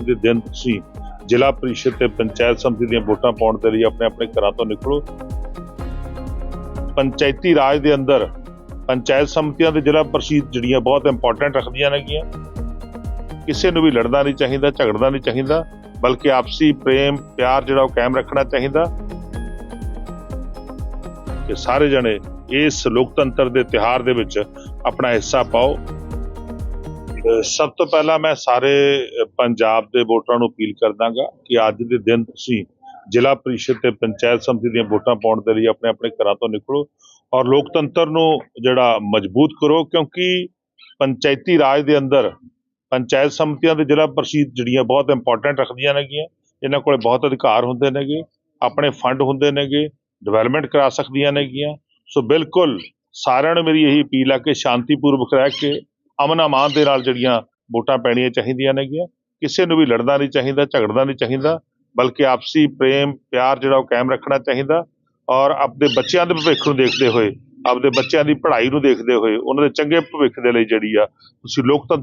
ਦੇ ਦਿਨ ਤੁਸੀਂ ਜ਼ਿਲ੍ਹਾ ਪ੍ਰੀਸ਼ਦ ਤੇ ਪੰਚਾਇਤ ਸਮਿਤੀ ਦੀਆਂ ਵੋਟਾਂ ਪਾਉਣ ਦੇ ਲਈ ਆਪਣੇ ਆਪਣੇ ਘਰਾਂ ਤੋਂ ਨਿਕਲੋ। ਪੰਚਾਇਤੀ ਰਾਜ ਦੇ ਅੰਦਰ ਪੰਚਾਇਤ ਸਮਿਤੀਆਂ ਤੇ ਜ਼ਿਲ੍ਹਾ ਪਰਿਸ਼ਦ ਜਿਹੜੀਆਂ ਬਹੁਤ ਇੰਪੋਰਟੈਂਟ ਰੱਖਦੀਆਂ ਨੇਗੀਆਂ। ਕਿਸੇ ਨੂੰ ਵੀ ਲੜਨਾ ਨਹੀਂ ਚਾਹੀਦਾ, ਝਗੜਨਾ ਨਹੀਂ ਚਾਹੀਦਾ, ਬਲਕਿ ਆਪਸੀ ਪ੍ਰੇਮ, ਪਿਆਰ ਜਿਹੜਾ ਉਹ ਕਾਇਮ ਰੱਖਣਾ ਚਾਹੀਦਾ। ਕਿ ਸਾਰੇ ਜਣੇ ਇਸ ਲੋਕਤੰਤਰ ਦੇ ਤਿਹਾਰ ਦੇ ਵਿੱਚ ਆਪਣਾ ਹਿੱਸਾ ਪਾਓ। ਸਭ ਤੋਂ ਪਹਿਲਾਂ ਮੈਂ ਸਾਰੇ ਪੰਜਾਬ ਦੇ ਵੋਟਰਾਂ ਨੂੰ ਅਪੀਲ ਕਰਦਾਗਾ ਕਿ ਅੱਜ ਦੇ ਦਿਨ ਤੁਸੀਂ ਜ਼ਿਲ੍ਹਾ ਪਰਿਸ਼ਦ ਤੇ ਪੰਚਾਇਤ ਸਮਿਤੀ ਦੀਆਂ ਵੋਟਾਂ ਪਾਉਣ ਦੇ ਲਈ ਆਪਣੇ ਆਪਣੇ ਘਰਾਂ ਤੋਂ ਨਿਕਲੋ ਔਰ ਲੋਕਤੰਤਰ ਨੂੰ ਜਿਹੜਾ ਮਜ਼ਬੂਤ ਕਰੋ ਕਿਉਂਕਿ ਪੰਚਾਇਤੀ ਰਾਜ ਦੇ ਅੰਦਰ ਪੰਚਾਇਤ ਸਮਿਤੀਆਂ ਦੇ ਜ਼ਿਲ੍ਹਾ ਪਰਿਸ਼ਦ ਜਿਹੜੀਆਂ ਬਹੁਤ ਇੰਪੋਰਟੈਂਟ ਰੱਖਦੀਆਂ ਨੇਗੀਆਂ ਇਹਨਾਂ ਕੋਲੇ ਬਹੁਤ ਅਧਿਕਾਰ ਹੁੰਦੇ ਨੇਗੇ, ਆਪਣੇ ਫੰਡ ਹੁੰਦੇ ਨੇਗੇ ਡਿਵੈਲਪਮੈਂਟ ਕਰਾ ਸਕਦੀਆਂ ਨੇਗੀਆਂ। ਸੋ ਬਿਲਕੁਲ ਸਾਰਿਆਂ ਨੂੰ ਮੇਰੀ ਇਹੀ ਅਪੀਲ ਆ ਕਿ ਸ਼ਾਂਤੀਪੂਰਵਕ ਰਹਿ ਕੇ ਅਮਨ ਅਮਾਨ ਦੇ ਨਾਲ ਜਿਹੜੀਆਂ ਵੋਟਾਂ ਪੈਣੀਆਂ ਚਾਹੀਦੀਆਂ ਨੇਗੀਆਂ, ਕਿਸੇ ਨੂੰ ਵੀ ਲੜਨਾ ਨਹੀਂ ਚਾਹੀਦਾ, ਝਗੜਨਾ ਨਹੀਂ ਚਾਹੀਦਾ, ਬਲਕਿ ਆਪਸੀ ਪ੍ਰੇਮ, ਪਿਆਰ ਜਿਹੜਾ ਉਹ ਕਾਇਮ ਰੱਖਣਾ ਚਾਹੀਦਾ ਔਰ ਆਪਣੇ ਬੱਚਿਆਂ ਦੇ ਭਵਿੱਖ ਨੂੰ ਦੇਖਦੇ ਹੋਏ ਆਪਣੇ ਬੱਚਿਆਂ ਦੀ ਪੜ੍ਹਾਈ ਨੂੰ ਦੇਖਦੇ ਹੋਏ, ਉਹਨਾਂ ਦੇ ਚੰਗੇ ਭਵਿੱਖ ਦੇ ਲਈ ਜਿਹੜੀ ਆ, ਤੁਸੀਂ ਲੋਕਤੰਤਰ